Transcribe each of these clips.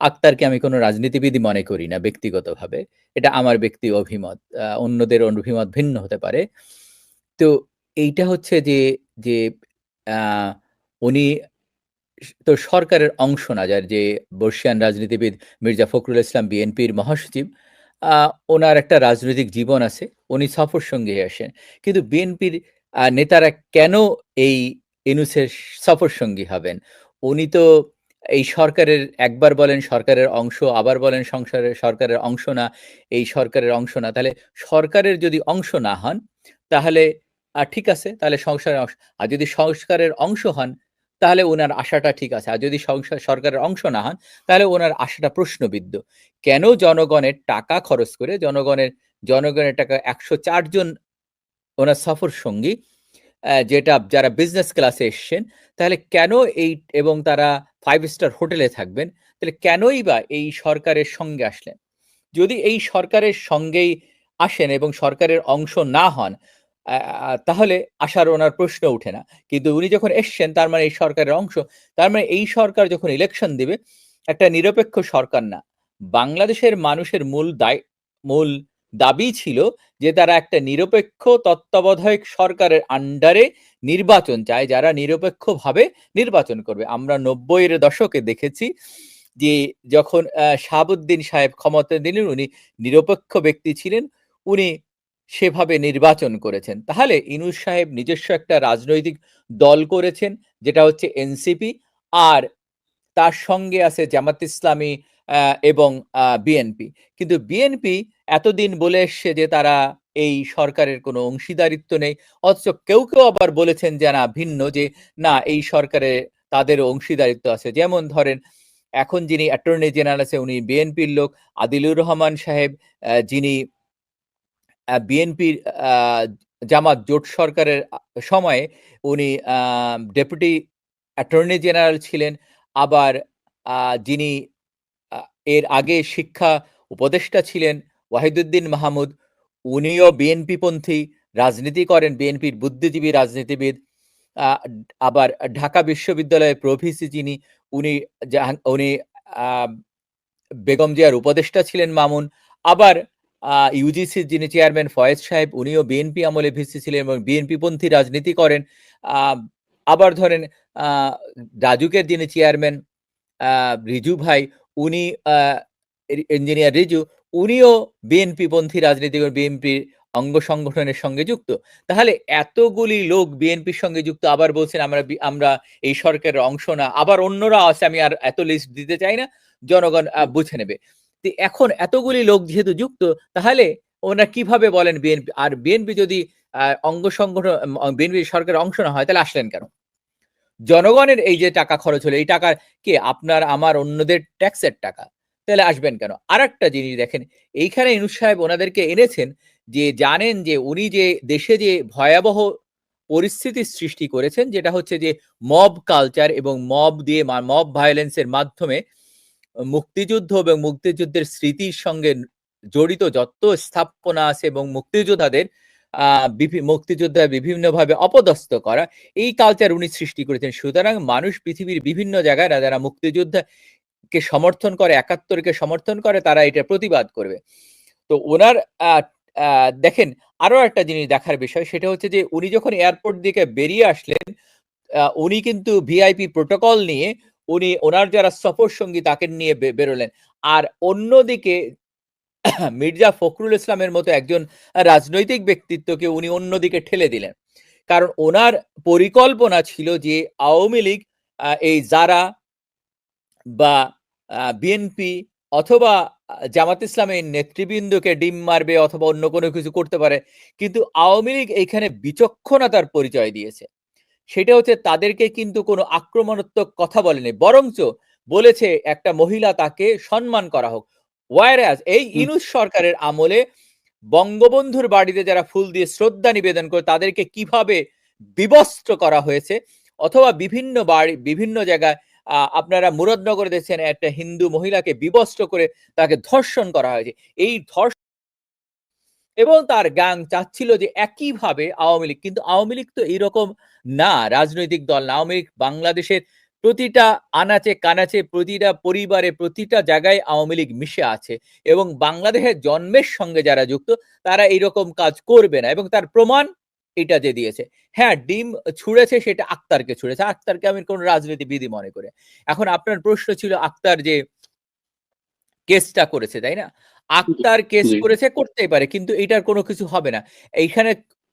আক্তারকে আমি কোনো রাজনীতিবিদই মনে করি না ব্যক্তিগতভাবে। এটা আমার ব্যক্তি অভিমত। অন্যদের অভিমত ভিন্ন হতে পারে। তো এইটা হচ্ছে যে, যে উনি তো সরকারের অংশ না যার যে বর্ষিয়ান রাজনীতিবিদ মির্জা ফখরুল ইসলাম বিএনপির মহাসচিব ওনার একটা রাজনৈতিক জীবন আছে। উনি সফর সঙ্গী আসেন। কিন্তু বিএনপির নেতারা কেন এই ইউনূসের সফর সঙ্গী হবেন? উনি তো এই সরকারের একবার বলেন সরকারের অংশ, আবার বলেন সংসারের সরকারের অংশ না, এই সরকারের অংশ না। তাহলে সরকারের যদি অংশ না হন, তাহলে আ ঠিক আছে, তাহলে সংসারের অংশ। আর যদি সংস্কারের অংশ হন, তাহলে ওনার আশাটা ঠিক আছে। আর যদি সংসার সরকারের অংশ না হন, তাহলে ওনার আশাটা প্রশ্নবিদ্ধ। কেন জনগণের টাকা খরচ করে জনগণের জনগণের টাকা একশো জন ওনার সফর সঙ্গী যেটা যারা বিজনেস ক্লাসে এসছেন, তাহলে কেন এই এবং তারা ফাইভ স্টার হোটেলে থাকবেন, তাহলে কেনই বা এই সরকারের সঙ্গে আসলেন? যদি এই সরকারের সঙ্গেই আসেন এবং সরকারের অংশ না হন, তাহলে আসার ওনার প্রশ্ন উঠে না। কিন্তু উনি যখন এসছেন তার মানে এই সরকারের অংশ। তার মানে এই সরকার যখন ইলেকশন দিবে, একটা নিরপেক্ষ সরকার না। বাংলাদেশের মানুষের মূল দায় মূল দাবি ছিল যে তারা একটা নিরপেক্ষ তত্ত্বাবধায়ক সরকারের আন্ডারে নির্বাচন চায়, যারা নিরপেক্ষভাবে নির্বাচন করবে। আমরা নব্বইয়ের দশকে দেখেছি যে যখন শাহাবুদ্দিন সাহেব ক্ষমতা দিলেন, উনি নিরপেক্ষ ব্যক্তি ছিলেন। উনি সেভাবে নির্বাচন করেছেন। তাহলে ইনুস সাহেব নিজস্ব একটা রাজনৈতিক দল করেছেন, যেটা হচ্ছে এনসিপি। আর তার সঙ্গে আছে জামাত ইসলামী এবং বিএনপি। কিন্তু বিএনপি এতদিন বলে এসছে যে তারা এই সরকারের কোনো অংশীদারিত্ব নেই। অথচ কেউ, কেউ আবার বলেছেন যে না ভিন্ন যে না এই সরকারে তাদেরও অংশীদারিত্ব আছে। যেমন ধরেন এখন যিনি অ্যাটর্নি জেনারেল আছে উনি বিএনপির লোক। আদিলুর রহমান সাহেব যিনি বিএনপির জামাত জোট সরকারের সময়ে উনি ডেপুটি অ্যাটর্নি জেনারেল ছিলেন। আবার যিনি এর আগে শিক্ষা উপদেষ্টা ছিলেন ওয়াহিদুদ্দিন মাহমুদ, উনিও বিএনপিপন্থী রাজনীতি করেন, বিএনপির বুদ্ধিজীবী রাজনীতিবিদ। আবার ঢাকা বিশ্ববিদ্যালয়ের প্রভিসি যিনি উনি উনি বেগম জিয়ার উপদেষ্টা ছিলেন মামুন। আবার ইউজিসির যিনি চেয়ারম্যান ফয়েজ সাহেব উনিও বিএনপি আমলে ভিসি ছিলেন এবং বিএনপিপন্থী রাজনীতি করেন। আবার ধরেন রাজুকের যিনি চেয়ারম্যান রিজু ভাই উনি ইঞ্জিনিয়ার রিজু উনিও বিএনপিপন্থী রাজনীতি করে বিএনপির অঙ্গ সংগঠনের সঙ্গে যুক্ত। তাহলে এতগুলি লোক বিএনপির সঙ্গে যুক্ত, আবার বলছেন আমরা আমরা এই সরকারের অংশ না। আবার অন্যরা আছে, আমি আর এত লিস্ট দিতে চাই না। জনগণ বুঝে নেবে। এখন এতগুলি লোক যেহেতু যুক্ত, তাহলে ওনারা কীভাবে বলেন বিএনপি আর বিএনপি যদি অঙ্গ সংগঠন বিএনপি সরকারের অংশ না হয়, তাহলে আসলেন কেন? জনগণের এই যে টাকা খরচ হলো, এই টাকা কে আপনার, আমার, অন্যদের ট্যাক্সের টাকা। তাহলে আসবেন কেন? আরেকটা জিনিস দেখেন এইখানে ইউনূস সাহেব ওনাদেরকে এনেছেন যে জানেন যে উনি যে দেশে যে ভয়াবহ পরিস্থিতির সৃষ্টি করেছেন যেটা হচ্ছে যে মব কালচার এবং মব দিয়ে মব ভায়োলেন্সের মাধ্যমে মুক্তিযুদ্ধ এবং মুক্তিযুদ্ধের স্মৃতির সঙ্গে জড়িত যত স্থাপনা আছে এবং মুক্তিযোদ্ধাদের মুক্তিযোদ্ধা বিভিন্নভাবে অপদস্থ করা, এই কালচার উনি সৃষ্টি করেছেন। সুতরাং মানুষ পৃথিবীর বিভিন্ন জায়গায় যারা মুক্তিযোদ্ধাকে সমর্থন করে, ৭১ কে সমর্থন করে তারা এটা প্রতিবাদ করবে। তো আ দেখেন আরও একটা জিনিস দেখার বিষয় সেটা হচ্ছে যে উনি যখন এয়ারপোর্ট দিকে বেরিয়ে আসলেন, উনি কিন্তু ভিআইপি প্রোটোকল নিয়ে উনি ওনার যারা সফর সঙ্গী তাকে নিয়ে বেরোলেন। আর অন্যদিকে মির্জা ফখরুল ইসলামের মতো একজন রাজনৈতিক ব্যক্তিত্বকে উনি অন্যদিকে ঠেলে দিলেন। কারণ ওনার পরিকল্পনা ছিল যে আওয়ামী লীগ এই যারা বা বিএনপি অথবা জামাত ইসলামের নেতৃবৃন্দকে ডিম মারবে অথবা অন্য কোনো কিছু করতে পারে। কিন্তু আওয়ামী লীগ এইখানে বিচক্ষণতার পরিচয় দিয়েছে। সেটা হচ্ছে তাদেরকে কিন্তু কোনো আক্রমণাত্মক কথা বলেনি। বরঞ্চ বলেছে একটা মহিলা তাকে সম্মান করা হোক। whereas এই হুম। ইউনূস সরকারের আমলে বঙ্গবন্ধুর বাড়িতে যারা ফুল দিয়ে শ্রদ্ধা নিবেদন করে তাদেরকে কীভাবে বিবস্ত্র করা হয়েছে অথবা বিভিন্ন বাড়ি বিভিন্ন জায়গায় আপনারা মুরাদনগরে দেখছেন একটা হিন্দু মহিলাকে বিবস্ত্র করে তাকে ধর্ষণ করা হয়েছে। এই ধর্ষ এবং তার গ্যাং চাচ্ছিল যে একইভাবে আওয়ামী লীগ, কিন্তু আওয়ামী লীগ তো এইরকম না, রাজনৈতিক দল না। আওয়ামী লীগ বাংলাদেশের প্রতিটা আনাচে কানাচে, প্রতিটা পরিবারে, প্রতিটা জায়গায় আওয়ামী লীগ মিশে আছে এবং বাংলাদেশের জন্মের সঙ্গে যারা যুক্ত, তারা এইরকম কাজ করবে না এবং তার প্রমাণ এটা যে দিয়েছে। হ্যাঁ ডিম ছুঁড়েছে সেটা আক্তারকে ছুঁড়েছে। আক্তারকে আমি কোন রাজনীতিবিদই মনে করে এখন আপনার প্রশ্ন ছিল আক্তার যে কেসটা করেছে তাই না? আক্তার কেস করেছে করতেই পারে কিন্তু এটার কোনো কিছু হবে না। এইখানে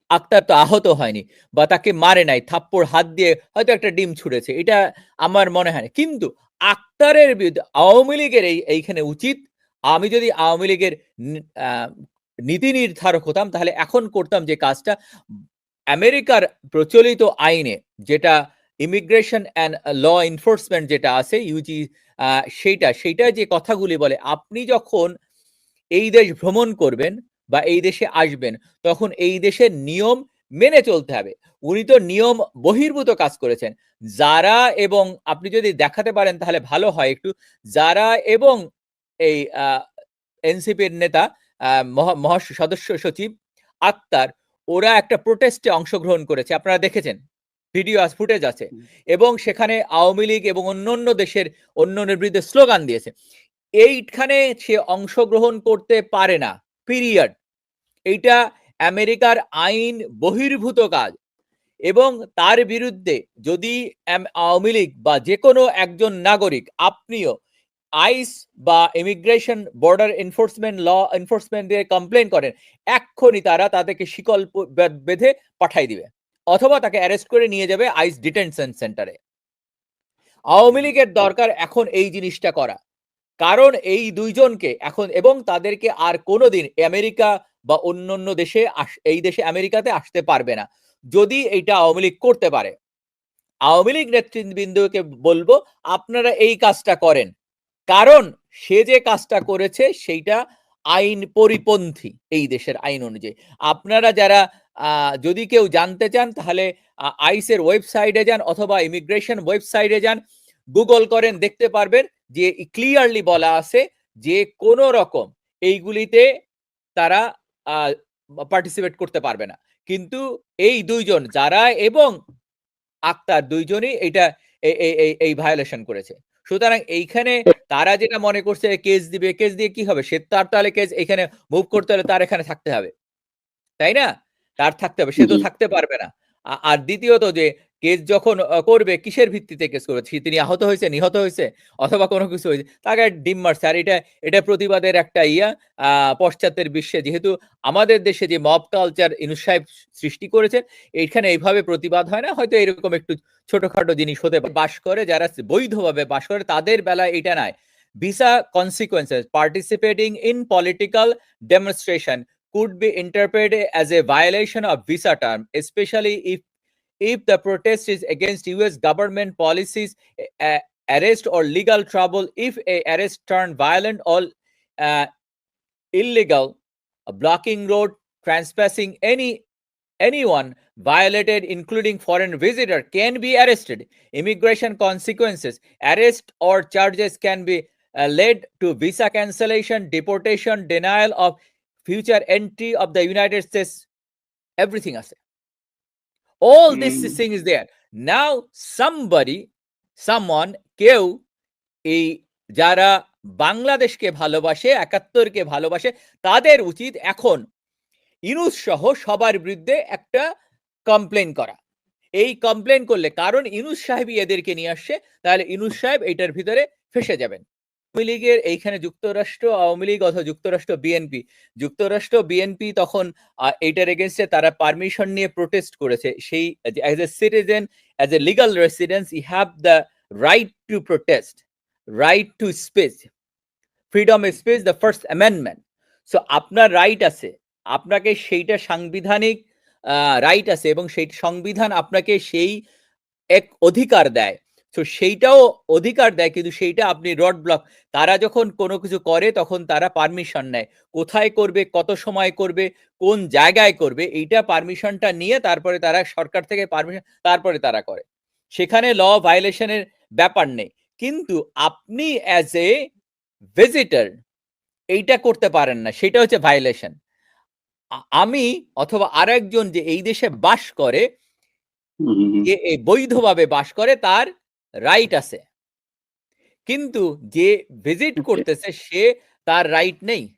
আক্তার তো আহত হয়নি বা তাকে মারে নাই থাপ্পড় হাত দিয়ে হয়তো একটা ডিম ছুঁড়েছে এটা আমার মনে হয় না। কিন্তু আক্তারের বিরুদ্ধে আওয়ামী লীগের এই এইখানে উচিত আমি যদি আওয়ামী লীগের নীতি নির্ধারক হতাম তাহলে এখন করতাম যে কাজটা, আমেরিকার প্রচলিত আইনে যেটা ইমিগ্রেশন অ্যান্ড ল এনফোর্সমেন্ট যেটা আছে, ইউজি সেইটা সেইটা যে কথাগুলি বলে, আপনি যখন এই দেশ ভ্রমণ করবেন বা এই দেশে আসবেন, তখন এই দেশের নিয়ম মেনে চলতে হবে। উনি তো নিয়ম বহির্ভূত কাজ করেছেন। যারা এবং আপনি যদি দেখাতে পারেন তাহলে ভালো হয় একটু, যারা এবং এই এনসিপির নেতা মহা- সদস্য সচিব আক্তার ওরা একটা প্রোটেস্টে অংশগ্রহণ করেছে। আপনারা দেখেছেন ভিডিও ফুটেজ আছে। এবং সেখানে আওয়ামী লীগ এবং অন্যান্য দেশের অন্যদের বিরুদ্ধে স্লোগান দিয়েছে। এইখানে সে অংশগ্রহণ করতে পারে না পিরিয়ড এইটা আমেরিকার আইন বহির্ভূত কাজ। এবং তার বিরুদ্ধে যদি আওয়ামী লীগ বা যে কোনো একজন নাগরিক আপনিও আইস বা immigration border enforcement law enforcement দিয়ে কমপ্লেন করেন, এক্ষুনি তারা তাদেরকে শিকল বেঁধে পাঠাই দিবে, অথবা তাকে অ্যারেস্ট করে নিয়ে যাবে আইস ডিটেনশন সেন্টারে আওয়ামী লীগের দরকার এখন এই জিনিসটা করা, কারণ এই দুইজনকে এখন এবং তাদেরকে আর কোনোদিন আমেরিকা বা অন্য অন্য দেশে এই দেশে আমেরিকাতে আসতে পারবে না, যদি এইটা আওয়ামী লীগ করতে পারে। আওয়ামী লীগ নেতৃবৃন্দকে বলব, আপনারা এই কাজটা করেন কারণ সে যে কাজটা করেছে সেইটা আইন পরিপন্থী এই দেশের আইন অনুযায়ী। আপনারা যারা যদি কেউ জানতে চান, তাহলে আইসের ওয়েবসাইটে যান অথবা ইমিগ্রেশন ওয়েবসাইটে যান, গুগল করেন, দেখতে পারবেন যে ক্লিয়ারলি বলা আছে যে কোনো রকম এইগুলিতে তারা পার্টিসিপেট করতে পারবে না। কিন্তু এই দুইজন যারা এবং আক্তার দুইজনই এটা এই- ভায়োলেশন করেছে। সুতরাং এইখানে তারা যেটা মনে করছে কেস দিবে কেস দিয়ে কি হবে? সে তার তাহলে কেস এখানে মুভ করতে হলে তার এখানে থাকতে হবে। তাই না? তার থাকতে হবে। সে তো থাকতে পারবে না। আর দ্বিতীয়ত যে কেস যখন করবে, কিসের ভিত্তিতে কেস করবে? তিনি আহত হয়েছে, নিহত হয়েছে, অথবা কোনো কিছু হয়েছে? তাকে ডিম মারছে। আর এটা এটা প্রতিবাদের একটা ইয়া পশ্চাতের বিশ্বে। যেহেতু আমাদের দেশে যে মব কালচার ইনুস সাহেব সৃষ্টি করেছেন, এইখানে এইভাবে প্রতিবাদ হয় না। হয়তো এরকম একটু ছোটখাটো জিনিস হতে বাস করে, যারা বৈধভাবে বাস করে, তাদের বেলায় এটা নাই। Visa consequences participating in political demonstration could be interpreted as a violation of visa term, especially if if the protest is against us government policies uh, arrest or legal trouble if a arrest turned violent or uh, illegal blocking road trespassing any anyone violated including foreign visitor can be arrested. Immigration consequences arrest or charges can be uh, led to visa cancellation deportation denial of future entry of the united states. Everything ase all mm. this Mm. thing is there now somebody someone কেউ এই যারা বাংলাদেশকে ভালোবাসে একাত্তরকে ভালোবাসে তাদের উচিত এখন ইনুস সহ সবার বিরুদ্ধে একটা কমপ্লেন করা এই কমপ্লেন করলে কারণ ইনুস সাহেবই এদেরকে নিয়ে আসছে তাহলে ইনুস সাহেব এইটার ভিতরে ফেসে যাবেন আওয়ামী লীগের এইখানে যুক্তরাষ্ট্র, আওয়ামী লীগ অথবা যুক্তরাষ্ট্র বিএনপি যুক্তরাষ্ট্র বিএনপি তখন এইটার এগেনস্টে তারা পারমিশন নিয়ে প্রোটেস্ট করেছে। সেই as a citizen as a legal residence you have the right to protest right to space freedom space the first amendment so আপনার রাইট আছে, আপনাকে সেইটা সাংবিধানিক রাইট আছে এবং সেই সংবিধান আপনাকে সেই এক অধিকার দেয়। তো সেইটাও অধিকার দেয় কিন্তু সেইটা আপনি রড ব্লক তারা যখন কোনো কিছু করে তখন তারা পারমিশন নেয়। কোথায় করবে কত সময় করবে কোন জায়গায় করবে এইটা পারমিশনটা নিয়ে তারপরে তারা সরকার থেকে পারমিশন তারপরে তারা করে। সেখানে ল ভায়োলেশনের ব্যাপার নেই। কিন্তু আপনি অ্যাজ এ ভিজিটার এইটা করতে পারেন না। সেটা হচ্ছে ভায়োলেশন আমি অথবা আরেকজন যে এই দেশে বাস করে বৈধভাবে বাস করে তার রাইট আছে। কিন্তু যে ভিজিট করতেছে সে তার রাইট নেই।